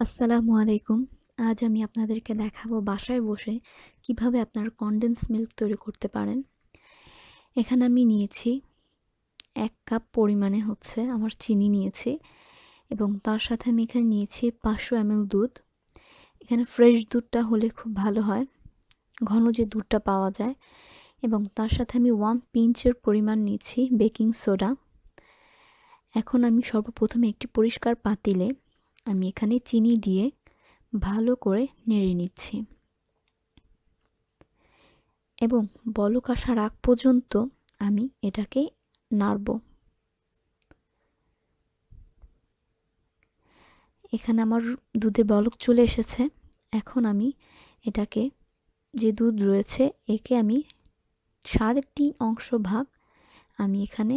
আসসালামু আলাইকুম। আজ আমি আপনাদেরকে দেখাবো বাসায় বসে কীভাবে আপনার কনডেন্স মিল্ক তৈরি করতে পারেন। এখানে আমি নিয়েছি এক কাপ পরিমাণে হচ্ছে আমার চিনি নিয়েছি এবং তার সাথে আমি এখানে নিয়েছি পাঁচশো এমএল দুধ। এখানে ফ্রেশ দুধটা হলে খুব ভালো হয়, ঘন যে দুধটা পাওয়া যায়। এবং তার সাথে আমি ওয়ান পিঞ্চের পরিমাণ নিয়েছি বেকিং সোডা এখন আমি সর্বপ্রথমে একটি পরিষ্কার পাতিলে আমি এখানে চিনি দিয়ে ভালো করে নেড়ে নিচ্ছি। এবং বলক আসার আগ পর্যন্ত আমি এটাকে নাড়ব। এখানে আমার দুধে বলক চলে এসেছে। এখন আমি এটাকে, যে দুধ রয়েছে, একে আমি সাড়ে তিন অংশ ভাগ আমি এখানে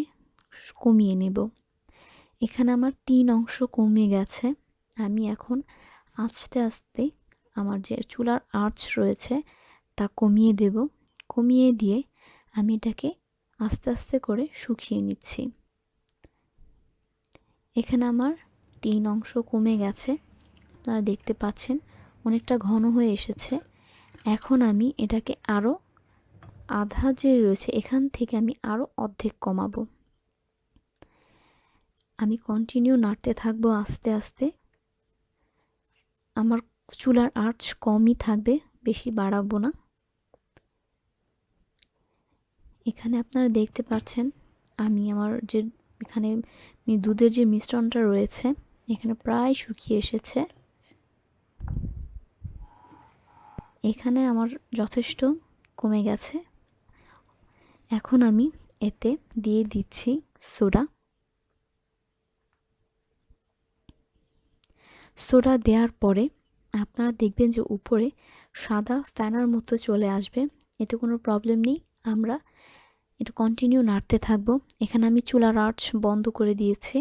কমিয়ে নেব। এখানে আমার তিন অংশ কমে গেছে। আমি এখন আস্তে আস্তে আমার যে চুলার আঁচ রয়েছে তা কমিয়ে দেব। কমিয়ে দিয়ে আমি এটাকে আস্তে আস্তে করে শুকিয়ে নিচ্ছি। এখানে আমার তিন অংশ কমে গেছে। আপনারা দেখতে পাচ্ছেন অনেকটা ঘন হয়ে এসেছে। এখন আমি এটাকে আরও আধা যে রয়েছে এখান থেকে আমি আরও অর্ধেক কমাবো। আমি কন্টিনিউ নাড়তে থাকব আস্তে আস্তে। আমার চুলার আর্চ কমই থাকবে, বেশি বাড়াবো না। এখানে আপনারা দেখতে পাচ্ছেন, আমি আমার যে, এখানে দুধের যে মিশ্রণটা রয়েছে, এখানে প্রায় শুকিয়ে এসেছে। এখানে আমার যথেষ্ট কমে গেছে। এখন আমি এতে দিয়ে দিচ্ছি সোডা। সোডা দেওয়ার পরে আপনারা দেখবেন যে উপরে সাদা ফ্যানার মতো চলে আসবে। এতে কোনো প্রবলেম নেই। আমরা এটা কন্টিনিউ নাড়তে থাকব। এখানে আমি চুলার আর্চ বন্ধ করে দিয়েছি।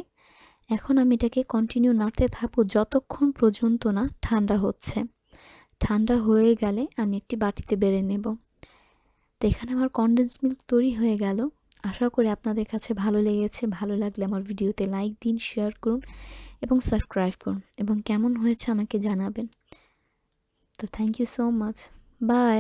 এখন আমি এটাকে কন্টিনিউ নাড়তে থাকব যতক্ষণ পর্যন্ত না ঠান্ডা হচ্ছে। ঠান্ডা হয়ে গেলে আমি একটি বাটিতে বেড়ে নেব। তো এখানে আমার কন্ডেন্স মিল্ক তৈরি হয়ে গেল। আশা করি আপনাদের কাছে ভালো লেগেছে। ভালো লাগলে আমার ভিডিওতে লাইক দিন, শেয়ার করুন এবং সাবস্ক্রাইব করুন এবং কেমন হয়েছে আমাকে জানাবেন। তো thank you so much bye